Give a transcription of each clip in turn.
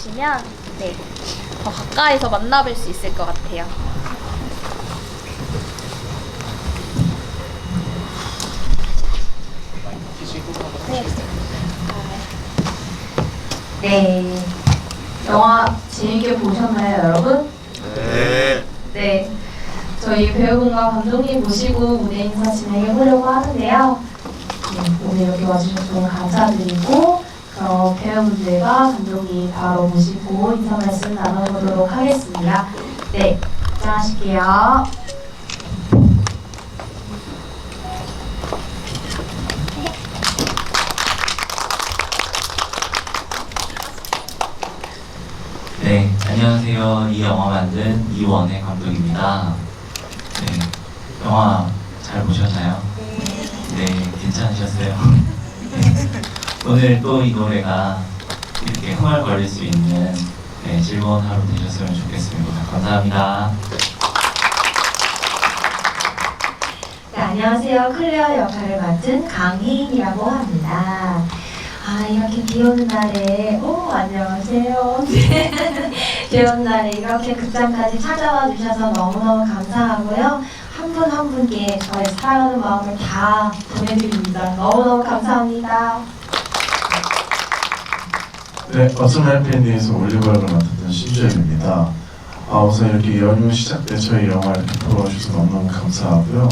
주시면 네, 더 가까이서 만나뵐 수 있을 것 같아요. 네. 영화 재밌게 보셨나요, 여러분? 네. 네. 저희 배우분과 감독님 모시고 무대 인사 진행해 보려고 하는데요. 네, 오늘 여기 와주셔서 너무 감사드리고, 그럼 배우분들과 감독님 바로 모시고 인사 말씀 나눠보도록 하겠습니다. 네, 입장하실게요. 네, 안녕하세요. 이 영화 만든 이원의 감독입니다. 네, 영화 잘 보셨나요? 네, 괜찮으셨어요? 네, 오늘 또 이 노래가 이렇게 흥얼거릴 수 있는 네, 즐거운 하루 되셨으면 좋겠습니다. 감사합니다. 네, 안녕하세요. 클레어 역할을 맡은 강희인이라고 합니다. 아, 이렇게 비 오는 날에, 오, 안녕하세요. 비 오는 날에 이렇게 극장까지 찾아와 주셔서 너무너무 감사하고요. 한 분 한 분께 저의 사랑하는 마음을 다 보내드립니다. 너무너무 감사합니다. 네, 어쩜 해피엔딩에서 올리브 역을 맡았던 신주엽입니다. 아, 우선 이렇게 연휴 시작 때 저희 영화 이렇게 보러 와주셔서 너무너무 감사하고요.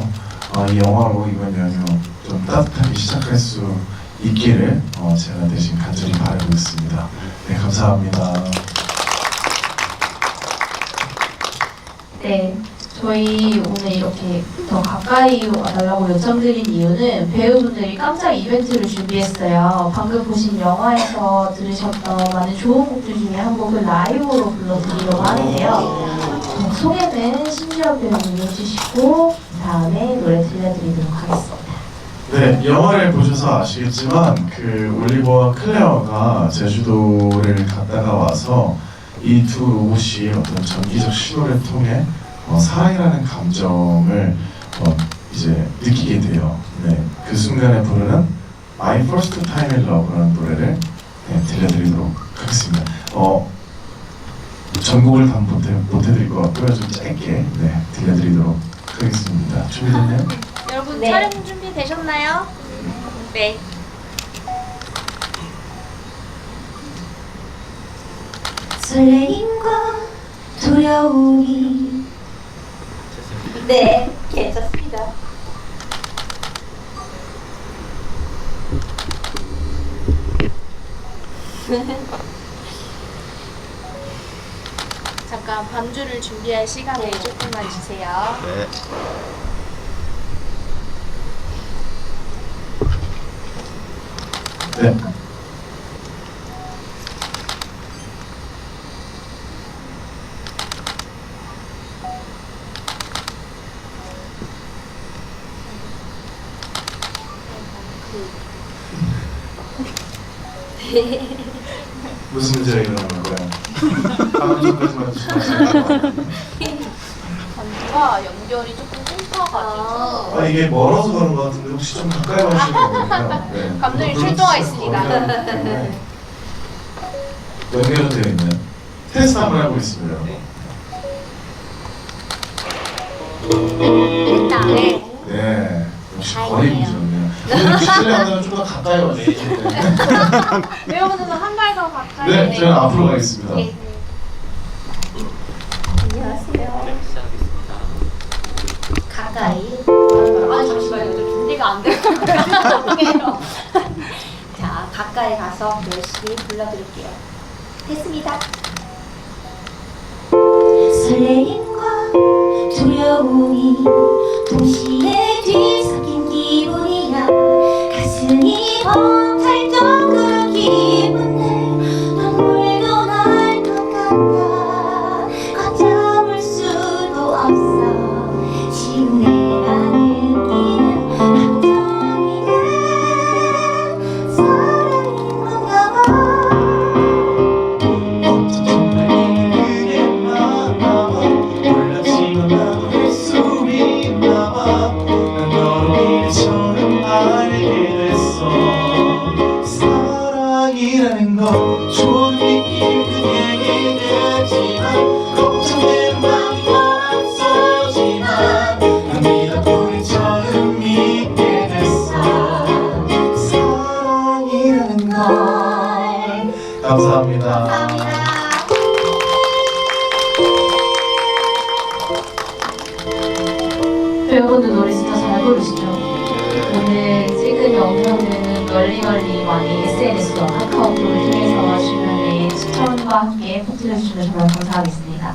아, 이 영화로 이번 연휴 좀 따뜻하게 시작할 수 있기를 어, 제가 대신 간절히 바라고 있습니다. 네, 감사합니다. 네, 저희 오늘 이렇게 더 가까이 와달라고 요청드린 이유는 배우분들이 깜짝 이벤트를 준비했어요. 방금 보신 영화에서 들으셨던 많은 좋은 곡들 중에 한 곡을 라이브로 불러드리려고 하는데요. 어, 소개는 신지혁 배우님이 해주시고 다음에 노래 들려드리도록 하겠습니다. 네, 영화를 보셔서 아시겠지만 그 올리버와 클레어가 제주도를 갔다가 와서 이 두 로봇이 어떤 전기적 신호를 통해 어, 사랑이라는 감정을 어, 이제 느끼게 돼요. 네, 그 순간에 부르는 My First Time in Love라는 노래를 네, 들려드리도록 하겠습니다. 어, 전곡을 다 못해, 못해드릴 것 같고요. 좀 짧게 네, 들려드리도록 하겠습니다. 준비됐나요? 여러분 네. 촬영 준비 되셨나요? 네. 설레임과 두려움이 네, 괜찮습니다. 잠깐 반주를 준비할 시간을 조금만 주세요. 네. 네. 무슨 문제가 일어나는 거야? 주까지만 조심하시고. 반주가 연결이 조금 끊겨가지고 아 이게 멀어서 그런 것 같은데 혹시 좀 가까이 오시는 거예요? 네. 감독님 그런 출동하 있습니다. 거예요. 네. 연결은 되어 있나요? 테스트 한번 해보겠습니다. 됐다. 네. 네. 역시 거리. 문제 였네요. 오늘 실례하면 좀더 가까이 와주세요. 네. 배우분들은 한발더 가까이. 네, 저는 앞으로 가겠습니다. 네. 안녕하세요. 시작하겠습니다. 가까이. 아니 잠시만요. 좀 준비가 안 돼서 죄송해요. 자, 가까이 가서 열심히 불러드릴게요. 됐습니다. 설레임과 두려움이 동시에 뒤섞인 가슴이 벅찰 정도 노래 진짜 잘 부르시죠? 오늘 찍은 영상은 널리 널리 많이 SNS와 카카오톡을 통해서 주변에 추천과 함께 퍼뜨려주시면 정말 감사하겠습니다.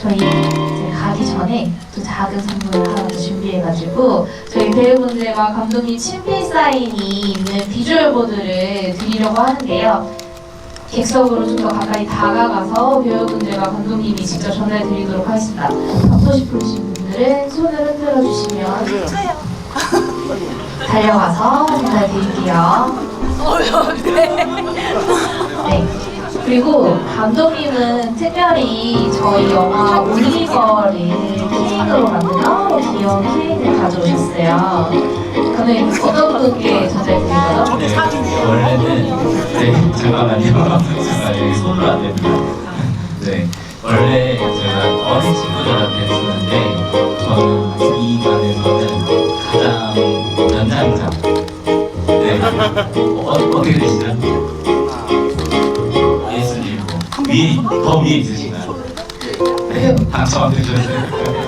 저희 이제 가기 전에 또 작은 선물을 하나 더 준비해가지고 저희 배우분들과 감독님 친필 사인이 있는 비주얼 보드를 드리려고 하는데요. 객석으로 좀 더 가까이 다가가서 배우분들과 감독님이 직접 전해드리도록 하겠습니다. 받고 싶으신 분들은 손을 흔들어 주시면 달려가서 전달드릴게요. 네. 그리고 감독님은 특별히 저희 영화 올리버를 키링으로 만든 너무 귀여운 키링을 가져오셨어요. 감독님 어떤 분께? 네, 원래는 네 잠깐만요. 잠깐 여기 손으로 안 됩니다. 네 원래 제가 어린 친구들한테 쓰는데 저는 이 반에서는 가장 연장자. 네 어, 어떻게 되시죠? 예수님 위에 더 위에 있으신가요? 네 당첨 안 되셨어요.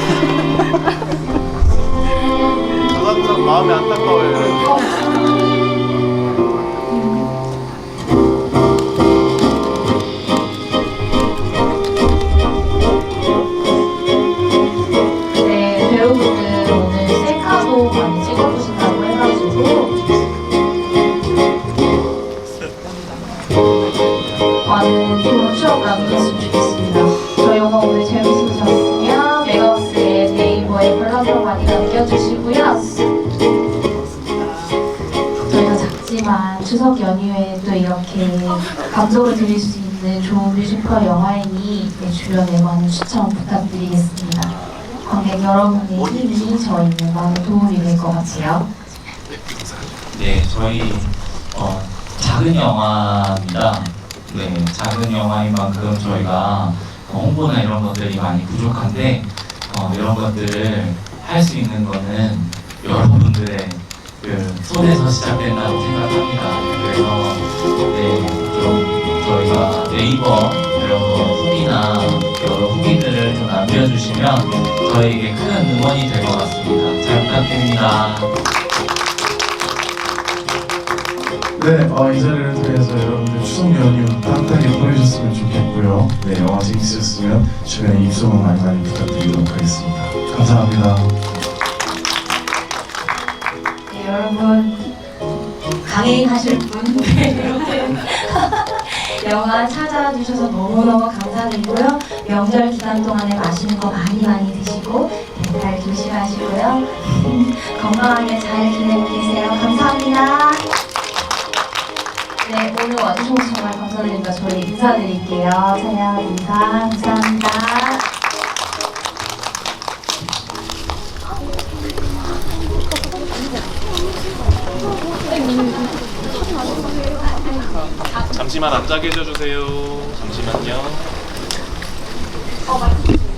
남겨주시고요. 저희가 작지만 추석 연휴에 또 이렇게 감동을 드릴 수 있는 좋은 뮤지컬 영화이니 네, 주변에 많은 추천 부탁드리겠습니다. 관객 여러분의 힘이 저희는 많은 도움이 될 것 같아요. 네, 저희 어, 작은 영화입니다. 네, 작은 영화인 만큼 저희가 어, 홍보나 이런 것들이 많이 부족한데 어, 이런 것들을 할 수 있는 거는 여러분들의 그 손에서 시작된다고 생각합니다. 그래서 네, 좀 저희가 네이버 이런 거 후기나 여러 후기들을 좀 남겨주시면 저희에게 큰 응원이 될 것 같습니다. 잘 부탁드립니다. 네, 어, 이 자리를 통해서 여러분들 추석 연휴 따뜻하게 보내셨으면 좋겠고요. 네, 영화 재밌으셨으면 주변에 입소문 많이 많이 부탁드리도록 하겠습니다. 감사합니다. 네, 여러분 강행하실 분 네, 여러분 영화 찾아주셔서 너무너무 감사드리고요 명절 기간 동안에 맛있는 거 많이 많이 드시고 네, 잘 조심하시고요 건강하게 잘 지내고 계세요 감사합니다 네 오늘 와주셔서 정말 감사드립니다 저희 인사드릴게요 차량 인사 감사합니다 잠시만 앉아 계셔 주세요. 잠시만요.